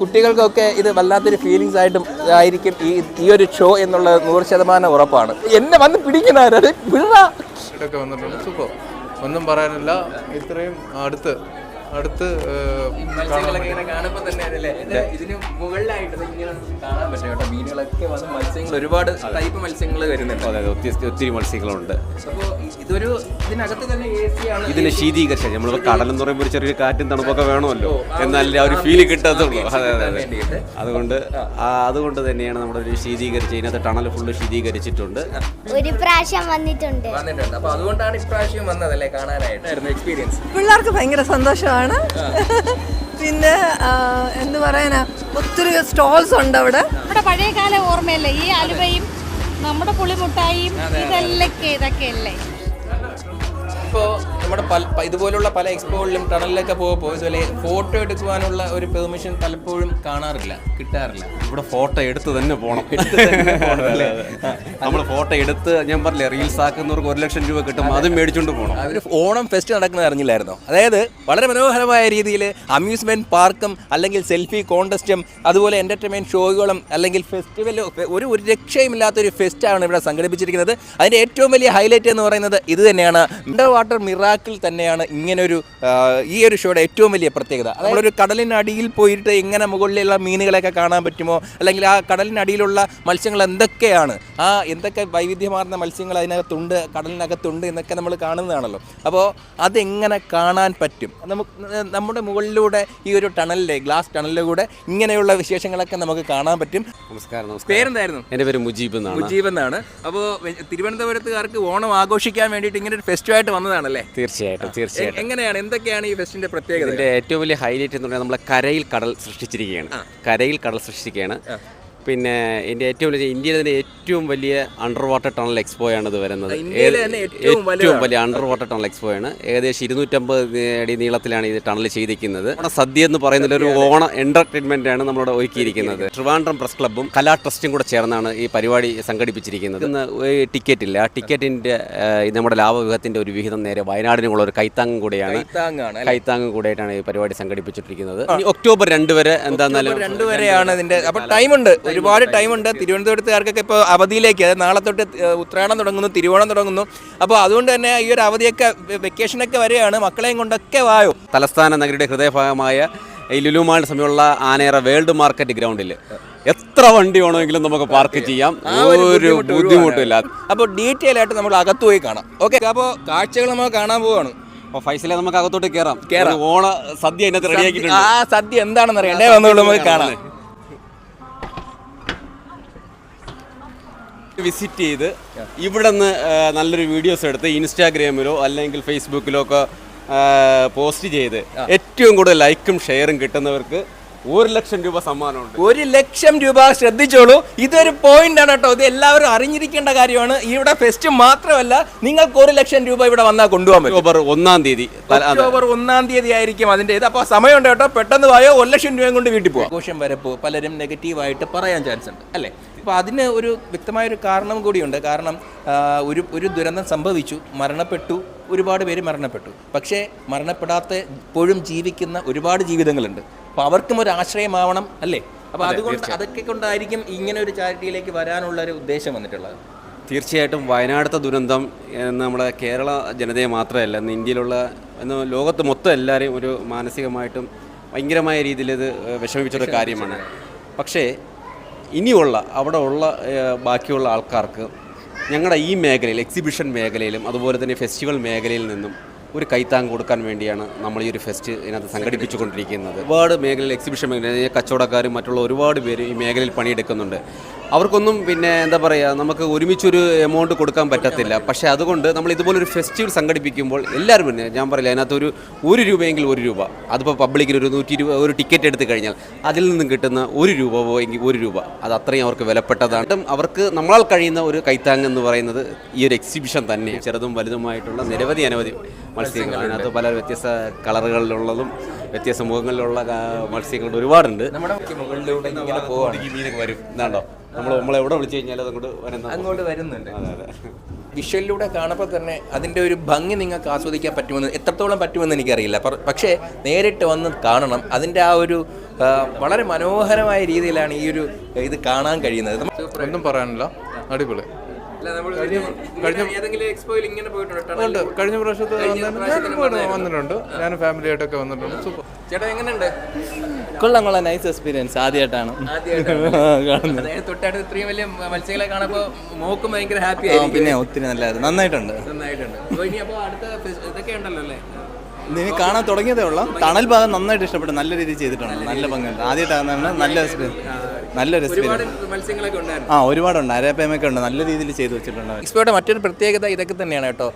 കുട്ടികൾക്കൊക്കെ ഇത് വല്ലാത്തൊരു ഫീലിങ്സ് ആയിട്ടും ആയിരിക്കും ഈ ഈ ഒരു ഷോ എന്നുള്ള നൂറ് ശതമാനം ഉറപ്പാണ്. എന്നെ വന്ന് സുഖം ഒന്നും പറയാനില്ല. ഇത്രയും അടുത്ത് അടുത്ത് ഒരുപാട് ടൈപ്പ് മത്സ്യങ്ങൾ വരുന്നുണ്ട്. അതെ ഒത്തിരി ഒത്തിരി മത്സ്യങ്ങളുണ്ട്. അപ്പോൾ ഇതൊരു ഇതിനകത്ത് തന്നെ ഇതിന് ശീതീകരിച്ച നമ്മൾ കടലെന്ന് പറയുമ്പോൾ ഒരു ചെറിയൊരു കാറ്റും തണുപ്പൊക്കെ വേണമല്ലോ. എന്നാലേ ആ ഒരു ഫീൽ കിട്ടത്തുള്ളൂ. അതെ അതെ അതെ. അതുകൊണ്ട് ആ, അതുകൊണ്ട് തന്നെയാണ് നമ്മുടെ ഒരു ശീതീകരിച്ച് ഇതിനകത്ത് ടണൽ ഫുള്ള് ശീതീകരിച്ചിട്ടുണ്ട്. ഒരു പ്രാവശ്യം വന്നിട്ടുണ്ട്. വന്നിട്ടുണ്ട്. അപ്പോൾ അതുകൊണ്ടാണ് ഇപ്രാവശ്യം വന്നതല്ലേ കാണാനായിട്ട്? എക്സ്പീരിയൻസ് പിള്ളേർക്ക് ഭയങ്കര സന്തോഷമാണ് പിന്നെ എന്ന് എന്ത് പറയാനാ? ഒത്തിരി സ്റ്റോൾസ് ഉണ്ട് അവിടെ. നമ്മുടെ പഴയകാല ഓർമ്മയല്ലേ? ഈ അലുവയും നമ്മുടെ പുളിമുട്ടായും ഇതെല്ലൊക്കെ ഇതൊക്കെയല്ലേ? ഇപ്പോൾ നമ്മുടെ പല ഇതുപോലുള്ള പല എക്സ്പോകളിലും ടണലിലൊക്കെ പോകുമ്പോൾ ഇതുപോലെ ഫോട്ടോ എടുക്കുവാനുള്ള ഒരു പെർമിഷൻ പലപ്പോഴും കാണാറില്ല കിട്ടാറില്ല. ഇവിടെ ഫോട്ടോ എടുത്ത് തന്നെ പോകണം നമ്മൾ ഫോട്ടോ എടുത്ത് ഞാൻ പറഞ്ഞില്ലേ റീൽസ് ആക്കുന്നവർക്ക് ഒരു ലക്ഷം രൂപ കിട്ടും അതും. മേടിച്ചുകൊണ്ട് പോകണം അവർ ഓണം ഫെസ്റ്റ് നടക്കുന്നത് അറിഞ്ഞില്ലായിരുന്നോ? അതായത് വളരെ മനോഹരമായ രീതിയിൽ അമ്യൂസ്മെന്റ് പാർക്കും അല്ലെങ്കിൽ സെൽഫി കോണ്ടസ്റ്റും അതുപോലെ എന്റർടൈൻമെന്റ് ഷോകളും അല്ലെങ്കിൽ ഫെസ്റ്റിവലും ഒരു ഒരു രക്ഷയുമില്ലാത്ത ഒരു ഫെസ്റ്റാണ് ഇവിടെ സംഘടിപ്പിച്ചിരിക്കുന്നത്. അതിന്റെ ഏറ്റവും വലിയ ഹൈലൈറ്റ് എന്ന് പറയുന്നത് ഇത് തന്നെയാണ്. അണ്ടർ വാട്ടർ മിറാക്കിൾ തന്നെയാണ് ഇങ്ങനൊരു ഈ ഒരു ഷോയുടെ ഏറ്റവും വലിയ പ്രത്യേകത. നമ്മളൊരു കടലിനടിയിൽ പോയിട്ട് എങ്ങനെ മുകളിലുള്ള മീനുകളെയൊക്കെ കാണാൻ പറ്റുമോ? അല്ലെങ്കിൽ ആ കടലിനടിയിലുള്ള മത്സ്യങ്ങൾ എന്തൊക്കെയാണ്? ആ എന്തൊക്കെ വൈവിധ്യമാർന്ന മത്സ്യങ്ങൾ അതിനകത്തുണ്ട് കടലിനകത്തുണ്ട് എന്നൊക്കെ നമ്മൾ കാണുന്നതാണല്ലോ. അപ്പോൾ അതെങ്ങനെ കാണാൻ പറ്റും? നമുക്ക് നമ്മുടെ മുകളിലൂടെ ഈ ഒരു ടണലിലെ ഗ്ലാസ് ടണലിലൂടെ ഇങ്ങനെയുള്ള വിശേഷങ്ങളൊക്കെ നമുക്ക് കാണാൻ പറ്റും. നമസ്കാരം പേരെന്തായിരുന്നു? എന്റെ പേര് മുജീബ് എന്നാണ്. മുജീബ് എന്നാണ്. അപ്പോൾ തിരുവനന്തപുരത്തുകാർക്ക് ഓണം ആഘോഷിക്കാൻ വേണ്ടിയിട്ട് ഇങ്ങനെ ഒരു ഫെസ്റ്റുമായിട്ട് വന്നതാണല്ലേ? തീർച്ചയായിട്ടും തീർച്ചയായിട്ടും. എങ്ങനെയാണ് എന്തൊക്കെയാണ് ഈ ഫെസ്റ്റിന്റെ പ്രത്യേകത ഇതിന്റെ ഏറ്റവും വലിയ ഹൈലൈറ്റ് എന്ന് പറഞ്ഞാൽ നമ്മളെ കരയിൽ കടൽ സൃഷ്ടിച്ചിരിക്കുകയാണ്. കരയിൽ കടൽ സൃഷ്ടിക്കുകയാണ്. പിന്നെ ഇതിന്റെ ഏറ്റവും വലിയ ഇന്ത്യയിലെ തന്നെ ഏറ്റവും വലിയ അണ്ടർ വാട്ടർ ടണൽ എക്സ്പോ ആണ് ഇത് വരുന്നത്. ഏറ്റവും വലിയ അണ്ടർ വാട്ടർ ടണൽ എക്സ്പോ ആണ്. ഏകദേശം ഇരുന്നൂറ്റമ്പത് അടി നീളത്തിലാണ് ഇത് ടണൽ ചെയ്തിരിക്കുന്നത്. സദ്യ എന്ന് പറയുന്ന ഒരു ഓണ എന്റർടൈൻമെന്റ് ആണ് നമ്മളിവിടെ ഒരുക്കിയിരിക്കുന്നത്. ട്രിവാൻഡ്രം പ്രസ് ക്ലബ്ബും കലാ ട്രസ്റ്റും കൂടെ ചേർന്നാണ് ഈ പരിപാടി സംഘടിപ്പിച്ചിരിക്കുന്നത്. ഇന്ന് ടിക്കറ്റ് ഇല്ല ആ ടിക്കറ്റിന്റെ നമ്മുടെ ലാഭവിഹിതത്തിന്റെ ഒരു വിഹിതം നേരെ വയനാടിനുള്ള ഒരു കൈത്താങ്ങും കൂടെയാണ്? കൈത്താങ്ങും കൂടെയായിട്ടാണ് ഈ പരിപാടി സംഘടിപ്പിച്ചിട്ടിരിക്കുന്നത്. ഒക്ടോബർ രണ്ട് വരെ എന്താന്നാലും രണ്ടുവരെയാണ് ഇതിന്റെ അപ്പൊ ടൈമുണ്ട് ഒരുപാട് ടൈമുണ്ട്. തിരുവനന്തപുരത്തുകാർക്കൊക്കെ ഇപ്പോൾ അവധിയിലേക്ക് അതായത് നാളെ തൊട്ട് ഉത്രാടം തുടങ്ങുന്നു തിരുവോണം തുടങ്ങുന്നു. അപ്പോൾ അതുകൊണ്ട് തന്നെ ഈ ഒരു അവധിയൊക്കെ വെക്കേഷനൊക്കെ വരെയാണ് മക്കളെയും കൊണ്ടൊക്കെ വായോ. തലസ്ഥാന നഗരിയുടെ ഹൃദയഭാഗമായ ഈ ലുലുമാൾ സമയമുള്ള ആനേറ വേൾഡ് മാർക്കറ്റ് ഗ്രൗണ്ടിൽ എത്ര വണ്ടി വേണമെങ്കിലും നമുക്ക് പാർക്ക് ചെയ്യാം. ഒരു ബുദ്ധിമുട്ടില്ല അപ്പോൾ ഡീറ്റെയിൽ ആയിട്ട് നമ്മൾ അകത്ത് പോയി കാണാം. ഓക്കെ അപ്പോൾ കാഴ്ചകൾ നമുക്ക് കാണാൻ പോവാണ്. അപ്പോൾ ഫൈസലെ നമുക്ക് അകത്തോട്ട് കയറാം. കേറാം. ഓണ സദ്യ അതിനകത്ത് റെഡിയാക്കിയിട്ടുണ്ട് ആ സദ്യ എന്താണെന്ന് അറിയണ്ടേ വന്നോളൂ നമുക്ക് കാണാം. വിസിറ്റ് ചെയ്ത് ഇവിടെ നിന്ന് നല്ലൊരു വീഡിയോസ് എടുത്ത് ഇൻസ്റ്റാഗ്രാമിലോ അല്ലെങ്കിൽ ഫേസ്ബുക്കിലോ ഒക്കെ പോസ്റ്റ് ചെയ്ത് ഏറ്റവും കൂടുതൽ ലൈക്കും ഷെയറും കിട്ടുന്നവർക്ക് ഒരു ലക്ഷം രൂപ സമ്മാനമുണ്ട്. ഒരു ലക്ഷം രൂപ ശ്രദ്ധിച്ചോളൂ. ഇതൊരു പോയിന്റ് ആണ് കേട്ടോ. ഇത് എല്ലാവരും അറിഞ്ഞിരിക്കേണ്ട കാര്യമാണ്. ഇവിടെ ഫെസ്റ്റ് മാത്രമല്ല നിങ്ങൾക്ക് ഒരു ലക്ഷം രൂപ ഇവിടെ വന്നാൽ കൊണ്ടുപോകാൻ പറ്റും. ഒക്ടോബർ ഒന്നാം തീയതി. ഒക്ടോബർ ഒന്നാം തീയതി ആയിരിക്കും അതിന്റെ ഇത്. അപ്പോൾ സമയമുണ്ട് കേട്ടോ. പെട്ടെന്ന് പോയോ ഒരു ലക്ഷം രൂപയും കൊണ്ട് വീട്ടിൽ പോകാം ആഘോഷം വരപ്പോ പലരും നെഗറ്റീവായിട്ട് പറയാൻ ചാൻസ് ഉണ്ട്. അല്ലേ? അപ്പോൾ അതിന് ഒരു വ്യക്തമായൊരു കാരണം കൂടിയുണ്ട്. കാരണം ഒരു ഒരു ദുരന്തം സംഭവിച്ചു മരണപ്പെട്ടു ഒരുപാട് പേര് മരണപ്പെട്ടു. പക്ഷേ മരണപ്പെടാത്ത ഇപ്പോഴും ജീവിക്കുന്ന ഒരുപാട് ജീവിതങ്ങളുണ്ട്. അപ്പോൾ അവർക്കും ഒരു ആശ്രയമാവണം അല്ലേ? അപ്പോൾ അതുകൊണ്ട് അതൊക്കെ കൊണ്ടായിരിക്കും ഇങ്ങനെ ഒരു ചാരിറ്റിയിലേക്ക് വരാനുള്ള ഒരു ഉദ്ദേശം വന്നിട്ടുള്ളത്. തീർച്ചയായിട്ടും വയനാടത്തെ ദുരന്തം എന്ന് നമ്മുടെ കേരള ജനതയെ മാത്രമല്ല ഇന്ന് ഇന്ത്യയിലുള്ള ഇന്ന് ലോകത്ത് മൊത്തം എല്ലാവരെയും ഒരു മാനസികമായിട്ടും ഭയങ്കരമായ രീതിയിൽ ഇത് വിഷമിപ്പിച്ചൊരു കാര്യമാണ്. പക്ഷേ ഇനിയുള്ള അവിടെ ഉള്ള ബാക്കിയുള്ള ആൾക്കാർക്ക് ഞങ്ങളുടെ ഈ മേഖലയിൽ എക്സിബിഷൻ മേഖലയിലും അതുപോലെ തന്നെ ഫെസ്റ്റിവൽ മേഖലയിൽ നിന്നും ഒരു കൈത്താങ് കൊടുക്കാൻ വേണ്ടിയാണ് നമ്മൾ ഈ ഒരു ഫെസ്റ്റ് ഇതിനകത്ത് സംഘടിപ്പിച്ചുകൊണ്ടിരിക്കുന്നത്. ഒരുപാട് മേഖലയിൽ എക്സിബിഷൻ മേഖല കച്ചവടക്കാരും മറ്റുള്ള ഒരുപാട് പേര് ഈ മേഖലയിൽ പണിയെടുക്കുന്നുണ്ട്. അവർക്കൊന്നും പിന്നെ എന്താ പറയുക നമുക്ക് ഒരുമിച്ചൊരു എമൗണ്ട് കൊടുക്കാൻ പറ്റത്തില്ല. പക്ഷേ അതുകൊണ്ട് നമ്മൾ ഇതുപോലൊരു ഫെസ്റ്റിവൽ സംഘടിപ്പിക്കുമ്പോൾ എല്ലാവരും പിന്നെ ഞാൻ പറയില്ല അതിനകത്ത് ഒരു ഒരു രൂപയെങ്കിൽ ഒരു രൂപ. അതിപ്പോൾ പബ്ലിക്കിന് ഒരു നൂറ്റി രൂപ ഒരു ടിക്കറ്റ് എടുത്ത് കഴിഞ്ഞാൽ അതിൽ നിന്നും കിട്ടുന്ന ഒരു രൂപ എങ്കിൽ ഒരു രൂപ. അത് അത്രയും അവർക്ക് വിലപ്പെട്ടതാണ്. അവർക്ക് നമ്മളാൽ കഴിയുന്ന ഒരു കൈത്താങ് എന്ന് പറയുന്നത് ഈ ഒരു എക്സിബിഷൻ തന്നെ ചെറുതും വലുതുമായിട്ടുള്ള നിരവധി അനവധി മത്സ്യങ്ങൾ. അതിനകത്ത് പല വ്യത്യസ്ത കളറുകളിലുള്ളതും വ്യത്യസ്ത മുഖങ്ങളിലുള്ള മത്സ്യങ്ങളുടെ ഒരുപാടുണ്ട്. നമ്മുടെ മുകളിലൂടെ ഇങ്ങനെ മീനൊക്കെ വരും ഇതാണ്ടോ? നമ്മൾ നമ്മളെ എവിടെ വിളിച്ചു കഴിഞ്ഞാൽ അതങ്ങോട്ട് വരുന്നത് അങ്ങോട്ട് വരുന്നുണ്ട്. അതെ അതെ. വിഷ്വലിലൂടെ കാണുമ്പോൾ തന്നെ അതിന്റെ ഒരു ഭംഗി നിങ്ങൾക്ക് ആസ്വദിക്കാൻ പറ്റുമെന്ന് എത്രത്തോളം പറ്റുമെന്ന് എനിക്കറിയില്ല. പക്ഷേ നേരിട്ട് വന്ന് കാണണം. അതിന്റെ ആ ഒരു വളരെ മനോഹരമായ രീതിയിലാണ് ഈ ഒരു ഇത് കാണാൻ കഴിയുന്നത്. ഒന്നും പറയാനില്ല. അടിപൊളി. അല്ല, നമ്മൾ കഴിഞ്ഞ പ്രാവശ്യത്തെ എക്സ്പോയിൽ ഇങ്ങനെ പോയിട്ടുണ്ടോ? ഉണ്ട്. കഴിഞ്ഞ പ്രാവശ്യത്ത് വന്നിട്ടുണ്ട്. ഞാൻ ഫാമിലിയായിട്ടൊക്കെ ഫാമിലി ആയിട്ടൊക്കെ വന്നിട്ടുണ്ട്. സൂപ്പർ. ചേട്ടാ എങ്ങനെയുണ്ട്? കൊള്ളാം കൊള്ളാം. നൈസ് എക്സ്പീരിയൻസ് ആദ്യമായിട്ടാണ് തൊട്ടടുത്ത് ഇത്രയും വലിയ മത്സ്യങ്ങളെ കാണുമ്പോൾ മോക്കും ഭയങ്കര ഹാപ്പി ആയിരിക്കും പിന്നെ ഒത്തിരി നല്ലത് നന്നായിട്ടുണ്ട്. നന്നായിട്ടുണ്ട്. ഇനി അപ്പോൾ അടുത്ത ഇതൊക്കെ ഉണ്ടല്ലോ അല്ലേ? ഇനി കാണാൻ തുടങ്ങിയതേ ഉള്ളൂ. തണൽ ഭാഗം നന്നായിട്ട് ഇഷ്ടപ്പെട്ടു. നല്ല രീതിയിൽ ചെയ്തിട്ടുണ്ട്. നല്ല ഭംഗിയുണ്ട് ആദ്യമായിട്ടാണ് നല്ല നല്ല നല്ലൊരു എക്സ്പീരിയൻസ് ആ ഒരുപാടുണ്ട്. അരപ്പേമൊക്കെ ഉണ്ട്. നല്ല രീതിയിൽ ചെയ്തു വെച്ചിട്ടുണ്ട്. എക്സ്പോയുടെ മറ്റൊരു പ്രത്യേകത ഇതൊക്കെ തന്നെയാണ് കേട്ടോ.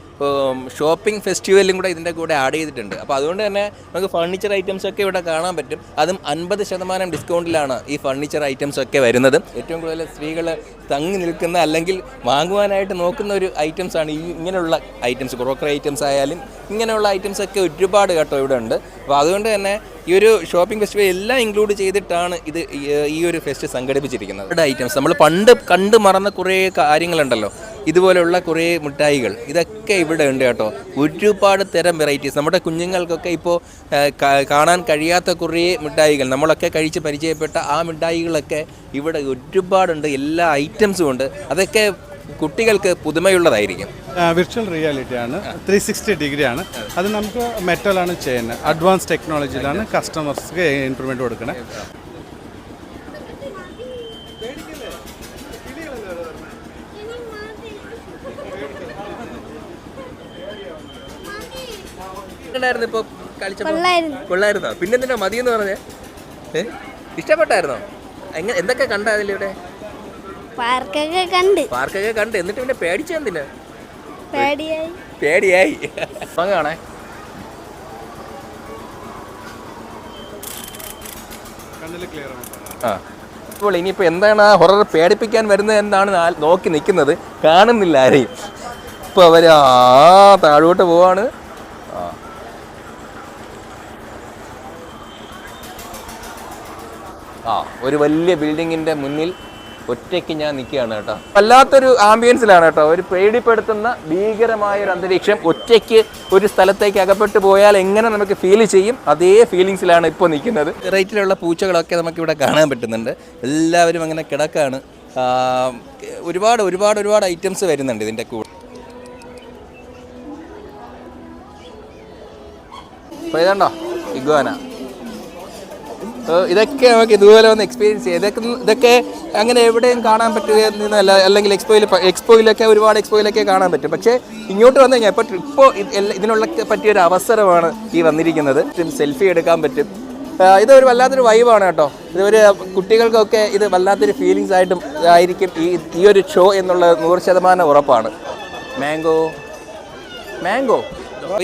ഷോപ്പിംഗ് ഫെസ്റ്റിവലും കൂടെ ഇതിന്റെ കൂടെ ആഡ് ചെയ്തിട്ടുണ്ട്. അപ്പോൾ അതുകൊണ്ട് തന്നെ നമുക്ക് ഫർണിച്ചർ ഐറ്റംസ് ഒക്കെ ഇവിടെ കാണാൻ പറ്റും. അതും അൻപത് ശതമാനം ഡിസ്കൗണ്ടിലാണ് ഈ ഫർണിച്ചർ ഐറ്റംസ് ഒക്കെ വരുന്നത്. ഏറ്റവും കൂടുതൽ സ്ത്രീകൾ തങ്ങി നിൽക്കുന്ന അല്ലെങ്കിൽ വാങ്ങുവാനായിട്ട് നോക്കുന്ന ഒരു ഐറ്റംസ് ആണ് ഈ ഇങ്ങനെയുള്ള ഐറ്റംസ്. ക്രോക്കറി ഐറ്റംസ് ആയാലും ഇങ്ങനെയുള്ള ഐറ്റംസ് ഒക്കെ ഒരുപാട് കേട്ടോ ഇവിടെ ഉണ്ട് അപ്പോൾ അതുകൊണ്ട് തന്നെ ഈ ഒരു ഷോപ്പിംഗ് ഫെസ്റ്റിവൽ എല്ലാം ഇൻക്ലൂഡ് ചെയ്തിട്ടാണ് ഇത് ഈ- ഒരു ഫെസ്റ്റ് സംഘടിപ്പിച്ചിരിക്കുന്നത്. ഇവിടെ ഐറ്റംസ് നമ്മൾ പണ്ട് കണ്ട് മറന്ന കുറേ കാര്യങ്ങളുണ്ടല്ലോ. ഇതുപോലെയുള്ള കുറേ മിഠായികൾ ഇതൊക്കെ ഇവിടെ ഉണ്ട് കേട്ടോ. ഒരുപാട് തരം വെറൈറ്റീസ് നമ്മുടെ കുഞ്ഞുങ്ങൾക്കൊക്കെ ഇപ്പോൾ കാണാൻ കഴിയാത്ത കുറേ മിഠായികൾ നമ്മളൊക്കെ കഴിച്ച് പരിചയപ്പെട്ട ആ മിഠായികളൊക്കെ ഇവിടെ ഒരുപാടുണ്ട്. എല്ലാ ഐറ്റംസും ഉണ്ട്. അതൊക്കെ കുട്ടികൾക്ക് പുതുമയുള്ളതായിരിക്കും. വിർച്വൽ റിയാലിറ്റി ആണ്. ത്രീ സിക്സ്റ്റി ഡിഗ്രി ആണ് അത് നമുക്ക് മെറ്റലാണ് ചെയ്യുന്നത്. അഡ്വാൻസ് ടെക്നോളജിയിലാണ് കസ്റ്റമേഴ്സ്ക്ക് ഇംപ്രൂവ്മെന്റ് കൊടുക്കുന്നത് പിന്നെന്തിനാ മതി എന്ന് കൊള്ളായിരുന്നു. പറഞ്ഞേ? ഇഷ്ടപ്പെട്ടായിരുന്നോ? എങ്ങനെ എന്തൊക്കെ കണ്ട അതിലിവിടെ പാർക്കൊക്കെ കണ്ട്. പാർക്കൊക്കെ കണ്ട്. എന്നിട്ട് പിന്നെ പേടിച്ചെന്തിനാ പേടിയായി. പേടിയായി. ക്ലിയർ ആണ്? ആ. അപ്പോൾ ഇനിയിപ്പോൾ എന്താണ് ആ ഹൊറർ പേടിപ്പിക്കാൻ വരുന്നത് എന്താണ് നോക്കി നിൽക്കുന്നത്. കാണുന്നില്ല ആരെയും. ഇപ്പോൾ അവർ ആ താഴോട്ട് പോവാണ്. ആ. ആ ഒരു വലിയ ബിൽഡിങ്ങിന്റെ മുന്നിൽ ഒറ്റയ്ക്ക് ഞാൻ നിൽക്കുകയാണ് കേട്ടോ. വല്ലാത്തൊരു ആംബിയൻസിലാണ് കേട്ടോ. ഒരു പേടിപ്പെടുത്തുന്ന ഭീകരമായ ഒരു അന്തരീക്ഷം ഒറ്റയ്ക്ക് ഒരു സ്ഥലത്തേക്ക് അകപ്പെട്ടു പോയാൽ എങ്ങനെ നമുക്ക് ഫീൽ ചെയ്യും? അതേ ഫീലിങ്സിലാണ് ഇപ്പോൾ നിൽക്കുന്നത്. റേറ്റിലുള്ള പൂച്ചകളൊക്കെ നമുക്കിവിടെ കാണാൻ പറ്റുന്നുണ്ട്. എല്ലാവരും അങ്ങനെ കിടക്കാണ്. ഒരുപാട് ഒരുപാട് ഒരുപാട് ഐറ്റംസ് വരുന്നുണ്ട് ഇതിന്റെ കൂടെ. അപ്പോൾ ഇതുണ്ടോ? ഇഗ്വാന. ഇതൊക്കെ നമുക്ക് ഇതുപോലെ ഒന്ന് എക്സ്പീരിയൻസ് ചെയ്യാം. ഇതൊക്കെ ഇതൊക്കെ അങ്ങനെ എവിടെയും കാണാൻ പറ്റുകയെന്നല്ല അല്ലെങ്കിൽ എക്സ്പോയിൽ എക്സ്പോയിലൊക്കെ ഒരുപാട് എക്സ്പോയിലൊക്കെ കാണാൻ പറ്റും. പക്ഷേ ഇങ്ങോട്ട് വന്നു കഴിഞ്ഞാൽ ഇപ്പോൾ ഇപ്പോൾ ഇതിനുള്ള പറ്റിയൊരു അവസരമാണ് ഈ വന്നിരിക്കുന്നത്. സെൽഫി എടുക്കാൻ പറ്റും. ഇതൊരു വല്ലാത്തൊരു വൈബാണ് കേട്ടോ. ഇതൊരു കുട്ടികൾക്കൊക്കെ ഇത് വല്ലാത്തൊരു ഫീലിങ്സ് ആയിട്ടും ആയിരിക്കും ഈ ഈ ഒരു ഷോ എന്നുള്ള നൂറ് ശതമാനം ഉറപ്പാണ്. മാംഗോ മാംഗോ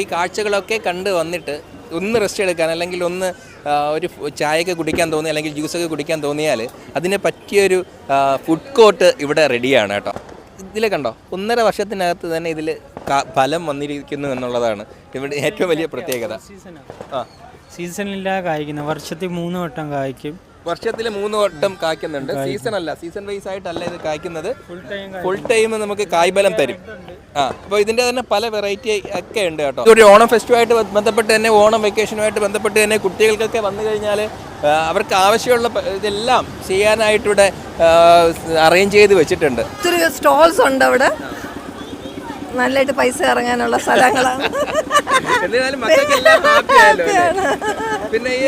ഈ കാഴ്ചകളൊക്കെ കണ്ട് വന്നിട്ട് ഒന്ന് റെസ്റ്റ് എടുക്കാൻ അല്ലെങ്കിൽ ഒന്ന് ഒരു ചായയൊക്കെ കുടിക്കാൻ തോന്നി അല്ലെങ്കിൽ ജ്യൂസൊക്കെ കുടിക്കാൻ തോന്നിയാൽ അതിനെ പറ്റിയൊരു ഫുഡ് കോർട്ട് ഇവിടെ റെഡിയാണ് കേട്ടോ. ഇതിൽ കണ്ടോ? ഒന്നര വർഷത്തിനകത്ത് തന്നെ ഇതിൽ ഫലം വന്നിരിക്കുന്നു എന്നുള്ളതാണ് ഇവിടെ ഏറ്റവും വലിയ പ്രത്യേകത. ആ. കായ്ക്കുന്നു. കായ്ക്കുന്നത് വർഷത്തിൽ മൂന്ന് വട്ടം കായ്ക്കും. വർഷത്തിൽ മൂന്ന് വട്ടം കായ്ക്കുന്നുണ്ട്. സീസൺ അല്ല സീസൺ വൈസ് ആയിട്ടല്ല ഇത് കായ്ക്കുന്നത്. ഫുൾ ടൈം നമുക്ക് കായ്ബലം തരും. ആ അപ്പോൾ ഇതിന്റെ തന്നെ പല വെറൈറ്റി ഒക്കെ ഉണ്ട് കേട്ടോ. ഒരു ഓണം ഫെസ്റ്റുമായിട്ട് ബന്ധപ്പെട്ട് തന്നെ ഓണം വെക്കേഷനുമായിട്ട് ബന്ധപ്പെട്ട് തന്നെ കുട്ടികൾക്കൊക്കെ വന്നു കഴിഞ്ഞാൽ അവർക്ക് ആവശ്യമുള്ള ഇതെല്ലാം ചെയ്യാനായിട്ടിവിടെ അറേഞ്ച് ചെയ്ത് വെച്ചിട്ടുണ്ട്. ഒത്തിരി സ്റ്റോൾസ് ഉണ്ട് അവിടെ. നല്ലതായിട്ട് പൈസ ഇറങ്ങാനുള്ള സ്ഥലങ്ങളാണ്. എന്നിരുന്നാലും മക്കൾക്കെല്ലാം happy പിന്നെ ഈ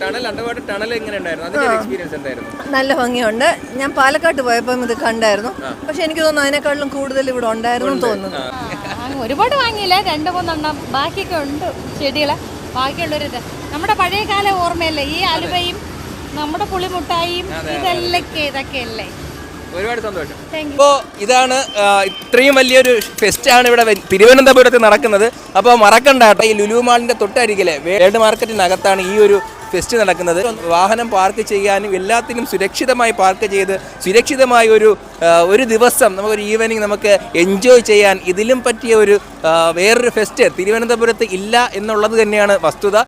ടണൽ അണ്ടർവാട്ടർ ടണൽ എങ്ങനെ ഉണ്ടായിരുന്നു? അതിന്റെ എക്സ്പീരിയൻസ് എന്തായിരുന്നു? നല്ല ഭംഗിയുണ്ട്. ഞാൻ പാലക്കാട്ട് പോയപ്പോൾ ഇത് കണ്ടായിരുന്നു. പക്ഷെ എനിക്ക് തോന്നുന്നു അതിനേക്കാളും കൂടുതൽ ഇവിടെ ഉണ്ടായിരുന്നു എന്ന് തോന്നുന്നു. ഒരുപാട് വാങ്ങിയില്ല? രണ്ട് മൂന്നെണ്ണം. ബാക്കിയൊക്കെ ഉണ്ട് ചെടികളെ. ബാക്കിയുള്ളൊരു ഇത്. നമ്മുടെ പഴയകാല ഓർമ്മയല്ലേ? ഈ അലുവയും നമ്മുടെ പുളിമുട്ടായും ഇതെല്ലാം ഇതൊക്കെ അല്ലേ ഒരുപാട് സന്തോഷം. അപ്പോൾ ഇതാണ് ഇത്രയും വലിയൊരു ഫെസ്റ്റാണ് ഇവിടെ തിരുവനന്തപുരത്ത് നടക്കുന്നത്. അപ്പോൾ മറക്കണ്ട കേട്ടോ ഈ ലുലു മാളിന്റെ തൊട്ടരികിലെ വേൾഡ് മാർക്കറ്റിനകത്താണ് ഈ ഒരു ഫെസ്റ്റ് നടക്കുന്നത്. വാഹനം പാർക്ക് ചെയ്യാനും എല്ലാത്തിനും സുരക്ഷിതമായി പാർക്ക് ചെയ്ത് സുരക്ഷിതമായ ഒരു ഒരു ദിവസം നമുക്കൊരു ഈവനിങ് നമുക്ക് എൻജോയ് ചെയ്യാൻ ഇതിലും പറ്റിയ ഒരു വേറൊരു ഫെസ്റ്റ് തിരുവനന്തപുരത്ത് ഇല്ല എന്നുള്ളത് തന്നെയാണ് വസ്തുത.